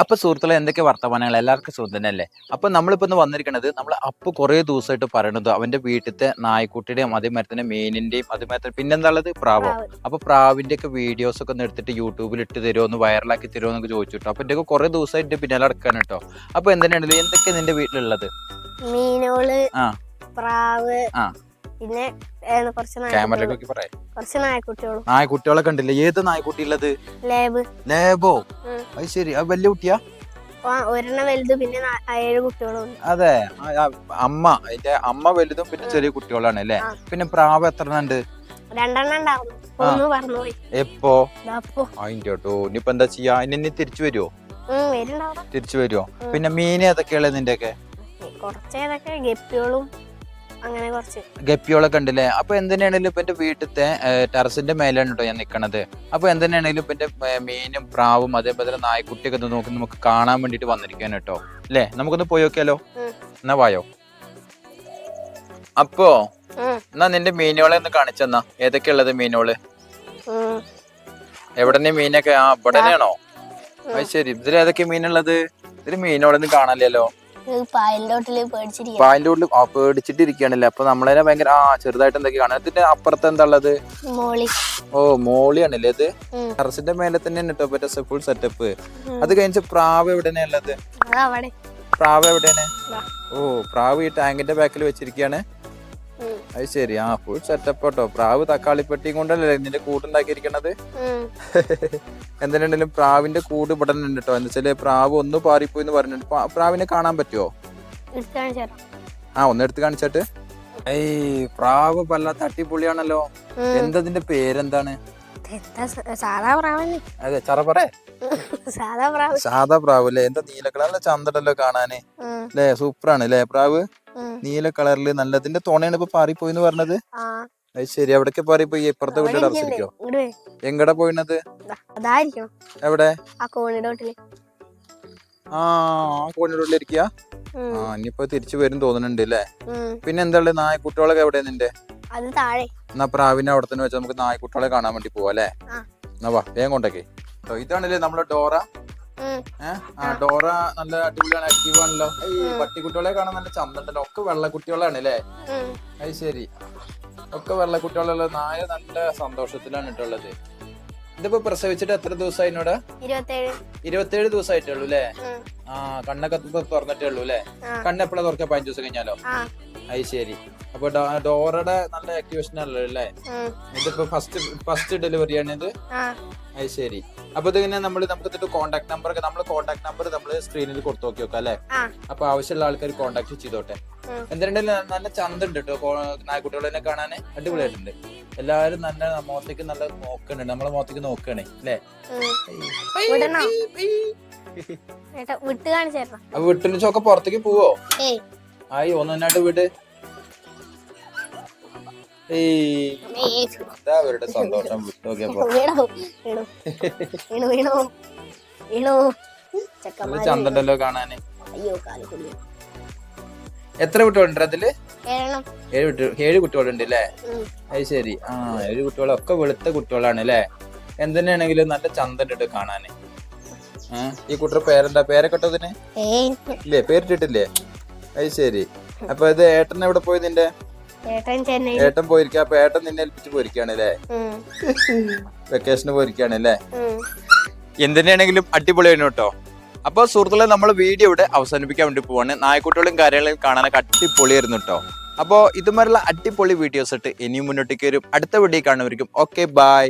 അപ്പൊ സുഹൃത്തുക്കളെ എന്തൊക്കെ വർത്തമാനങ്ങൾ? എല്ലാവർക്കും സുഖം തന്നെയല്ലേ? അപ്പൊ നമ്മളിപ്പോ ഇന്ന് വന്നിരിക്കുന്നത് നമ്മൾ അപ്പ് കുറെ ദിവസമായിട്ട് പറയണത് അവന്റെ വീട്ടിലത്തെ നായ്ക്കുട്ടിയുടെയും അതേമാതിരി തന്നെ മീനിന്റെയും അതേമാതിരി തന്നെ പിന്നെന്താ ഉള്ളത് പ്രാവോ. അപ്പൊ പ്രാവിന്റെ ഒക്കെ വീഡിയോസ് ഒക്കെ ഒന്ന് എടുത്തിട്ട് യൂട്യൂബിൽ ഇട്ട് തരുമോ ഒന്ന് വൈറലാക്കി തരുമോ എന്നൊക്കെ കേട്ടോ അപ്പൊ എന്റെ കുറെ ദിവസമായിട്ട് പിന്നാലെ അടക്കാൻ കേട്ടോ അപ്പൊ എന്തിനാണല്ലോ എന്തൊക്കെ നിന്റെ വീട്ടിലുള്ളത്? മീനോൾ ആ. പ്രാവ് ആ. പിന്നെ കുറച്ച് കുറച്ച് നായക്കുട്ടികളും നായക്കുട്ടികളൊക്കെ ഉണ്ടല്ലേ ഏത് നായക്കുട്ടി ഉള്ളത് ലേബ്. ലേബോ. അത് ശരി. അത് വലിയ കുട്ടിയാ? ഒരെണ്ണം വലുത് പിന്നെ ഏഴ് കുട്ടികളും അതെ. അമ്മ. അതിന്റെ അമ്മ വലുതും പിന്നെ ചെറിയ കുട്ടികളാണ് അല്ലേ? പിന്നെ പ്രാവ് എത്ര ഉണ്ട് രണ്ടെണ്ണം എപ്പോ? അതിന്റെ കേട്ടോ. ഇനിയിപ്പോ എന്താ ചെയ്യാ? ഇനി തിരിച്ചു വരുമോ തിരിച്ചു വരുമോ പിന്നെ മീൻ ഏതൊക്കെയുള്ളത് നിന്റെ ഒക്കെ കുറച്ചേതൊക്കെ ഗപ്പികളും അങ്ങനെ കുറച്ച്. ഗപ്പികളൊക്കെ ഉണ്ടല്ലേ? അപ്പൊ എന്തിനാണെങ്കിലും ഇപ്പൊ എന്റെ വീട്ടിലത്തെ ടെറസിന്റെ മേലാണ് കേട്ടോ ഞാൻ നിക്കണത്. അപ്പൊ എന്തിനാണെങ്കിലും ഇപ്പൊ എന്റെ മീനും പ്രാവും അതേപോലെ നായ്ക്കുട്ടിയൊക്കെ നോക്കി നമുക്ക് കാണാൻ വേണ്ടിട്ട് വന്നിരിക്കാൻ കേട്ടോ അല്ലേ? നമുക്കൊന്ന് പോയി നോക്കിയാലോ. എന്നാ വായോ? അപ്പോ എന്നാ നിന്റെ മീനുകളെ ഒന്ന് കാണിച്ചെന്നാ ഏതൊക്കെയുള്ളത് മീനുകൾ? എവിടെ മീനൊക്കെ? ആ ഇവിടെ ആണോ. അത് ശരി ഇതിൽ ഏതൊക്കെ മീനുള്ളത്? ഇതിൽ മീനുകളൊന്നും കാണാനില്ലല്ലോ. പാലിന്റെ ഉള്ളിൽ പേടിച്ചിട്ടിരിക്കുകയാണല്ലേ അപ്പൊ നമ്മളതിനെ ഭയങ്കര ആ ചെറുതായിട്ട് എന്തൊക്കെ കാണാം ഇതിന്റെ അപ്പുറത്ത് എന്താ ഉള്ളത് മോളി. ഓ മോളിയാണല്ലേ ഇത്? ടെറസിന്റെ മേലെ തന്നെ കേട്ടോ മറ്റേ ഫുൾ സെറ്റപ്പ് അത് കഴിഞ്ഞ പ്രാവ് എവിടെയാണ് ഉള്ളത്? പ്രാവ് എവിടെയാണ്? ഓ പ്രാവ് ഈ ടാങ്കിന്റെ ബാക്കിൽ വെച്ചിരിക്കുകയാണ് അത് ശരി. ആ ഫുൾ സെറ്റപ്പ് കേട്ടോ. പ്രാവ് തക്കാളിപ്പെട്ടിയും കൊണ്ടല്ലേ നിന്റെ കൂടുണ്ടാക്കിയിരിക്കണത്. എന്തിനുണ്ടെങ്കിലും പ്രാവിന്റെ കൂട് ഇവിടെ ഉണ്ട് കേട്ടോ. എന്താ വെച്ചാൽ പ്രാവ് ഒന്ന് പാറിപ്പോയി എന്ന് പറഞ്ഞിട്ട് പ്രാവിനെ കാണാൻ പറ്റുമോ ആ ഒന്ന് എടുത്ത് കാണിച്ചിട്ട്. ഏയ് പ്രാവ് വല്ലാത്ത അടിപൊളിയാണല്ലോ എന്തതിന്റെ പേരെന്താണ്? അതെ ചറപറേ സാധാ പ്രാവ്. അല്ലേ എന്താ നീല ചന്തടല്ലോ കാണാന്. അല്ലേ സൂപ്പറാണ് അല്ലേ പ്രാവ്. നീല കളറിൽ നല്ലതിന്റെ തോണയാണ് ഇപ്പൊ പാറിപ്പോയി എന്ന് പറഞ്ഞത് അത് ശരി. എവിടേക്ക് പാറിപ്പോയി. ഇപ്പുറത്തെ അവിടെ വീട്ടിൽ ഇരിക്കണ്ടേ? ഇറച്ചിരിക്കോ ഇങ്ങട് വേ. എങ്ങടാ പോയിണത്? എവിടെ? ആ കോണിഡോട്ടിൽ ആ ഇനിയിപ്പോ തിരിച്ചു വരും തോന്നുന്നുണ്ട് അല്ലേ പിന്നെ എന്താ നായക്കുട്ടികളൊക്കെ എവിടെ നിന്റെ? എന്നാ പ്രാവിനെ അവിടെ തന്നെ വെച്ച് നമുക്ക് നായക്കുട്ടികളെ കാണാൻ വേണ്ടി പോവാ അല്ലേ. എന്നാ വാ വേഗം കൊണ്ടേക്കേ. ഇതാണല്ലേ നമ്മളെ ഡോറ? ആ ഡോറ നല്ല അടിപൊളിയാണ് ആക്റ്റീവ് ആണല്ലോ. ഈ. പട്ടിക്കുട്ടികളെ കാണാൻ നല്ല ചന്തണ്ടല്ലോ. ഒക്കെ വെള്ളക്കുട്ടികളാണ് അല്ലേ. അത് ശരി. ഒക്കെ വെള്ളക്കുട്ടികളുള്ള നായ നല്ല സന്തോഷത്തിലാണ് ഇട്ടുള്ളത് ഇതിപ്പോ പ്രസവിച്ചിട്ട് എത്ര ദിവസമായി എന്നോട് ഇരുപത്തേഴ്. ദിവസമായിട്ടേ ഉള്ളൂ അല്ലേ? ആ കണ്ണൊക്കെ തുറന്നിട്ടേ ഉള്ളൂ അല്ലേ? കണ്ണെപ്പോഴാ കണ്ണ് എപ്പോഴാ തുറക്കുക? പതിനഞ്ച് ദിവസം കഴിഞ്ഞാലോ? അത് ശരി. അപ്പൊ ഡോറയുടെ നല്ല ആക്ടിവേഷൻ ആണല്ലോ അല്ലേ? ഇതിപ്പോ ഫസ്റ്റ് ഫസ്റ്റ് ഡെലിവറി ആണ് ഇത് അത് ശരി. അപ്പൊ ഇതിങ്ങനെ നമ്മൾ നമുക്ക് ഇതിന്റെ കോൺടാക്ട് നമ്പർ ഒക്കെ നമ്മൾ കോൺടാക്ട് നമ്പർ നമ്മൾ സ്ക്രീനിൽ കൊടുത്തു നോക്കി നോക്കാം അല്ലെ? ആ, അപ്പൊ ആവശ്യമുള്ള ആൾക്കാർ കോൺടാക്ട് ചെയ്തോട്ടെ. ഉം. എന്തിനുണ്ടെങ്കിലും നല്ല ചന്ത ഉണ്ട് കേട്ടോ നായ്ക്കുട്ടികളെ കാണാൻ അടിപൊളിയായിട്ടുണ്ട്. എല്ലാവരും നല്ല മുഖത്തേക്ക് നല്ല നോക്കണുണ്ട് നമ്മളെ മുഖത്തേക്ക് നോക്കണേ അല്ലേ? ഉം. വിടണോ? ഏട്ടാ വിട്ട് കാണിച്ചേട്ടാ അപ്പൊ വീട്ടിൽ ചോക്കെ പുറത്തേക്ക് പോവോ? ഏയ്. ആയി ഒന്നായിട്ട് വീട്. നല്ല സന്തോഷം ചന്തണ്ടല്ലോ കാണാന്. എത്ര കുട്ടികളുണ്ട് അതിൽ? ഏഴ് കുട്ടി ഏഴ് കുട്ടികളുണ്ട് അല്ലേ. അത് ശരി. ആ ഏഴ് കുട്ടികളൊക്കെ വെളുത്ത കുട്ടികളാണ് അല്ലേ എന്തിനാണെങ്കിലും നല്ല ചന്തണ്ട് കാണാന്. ഈ കുട്ടിയുടെ പേരെന്താ? പേരൊക്കെ ഇട്ടോ ഇതിന് ഇല്ലേ പേരിട്ടിട്ടില്ലേ? അത് ശരി. അപ്പൊ ഇത് ഏട്ടൻ എവിടെ പോയി നിന്റെ? ഏട്ടൻ ചെന്നൈ ഏട്ടൻ അപ്പൊ ഏട്ടൻ നിന്നെ ഏൽപ്പിച്ച് പോയിരിക്കാണ് അല്ലേ? വെക്കേഷന് പോയിരിക്കാണ് അല്ലേ. എന്തിനാണെങ്കിലും അടിപൊളിയാണ് കേട്ടോ. അപ്പോൾ സുഹൃത്തുക്കളെ നമ്മൾ വീഡിയോ ഇവിടെ അവസാനിപ്പിക്കാൻ വേണ്ടി പോവാണ്. നായക്കുട്ടികളും കാര്യങ്ങളും കാണാനൊക്കെ അടിപൊളിയായിരുന്നു കേട്ടോ. അപ്പോൾ ഇതുമാരുള്ള അടിപൊളി വീഡിയോസ് ഇട്ട് ഇനിയും മുന്നോട്ടേക്ക് വരും. അടുത്ത വീഡിയോ കാണുമായിരിക്കും ഓക്കെ ബൈ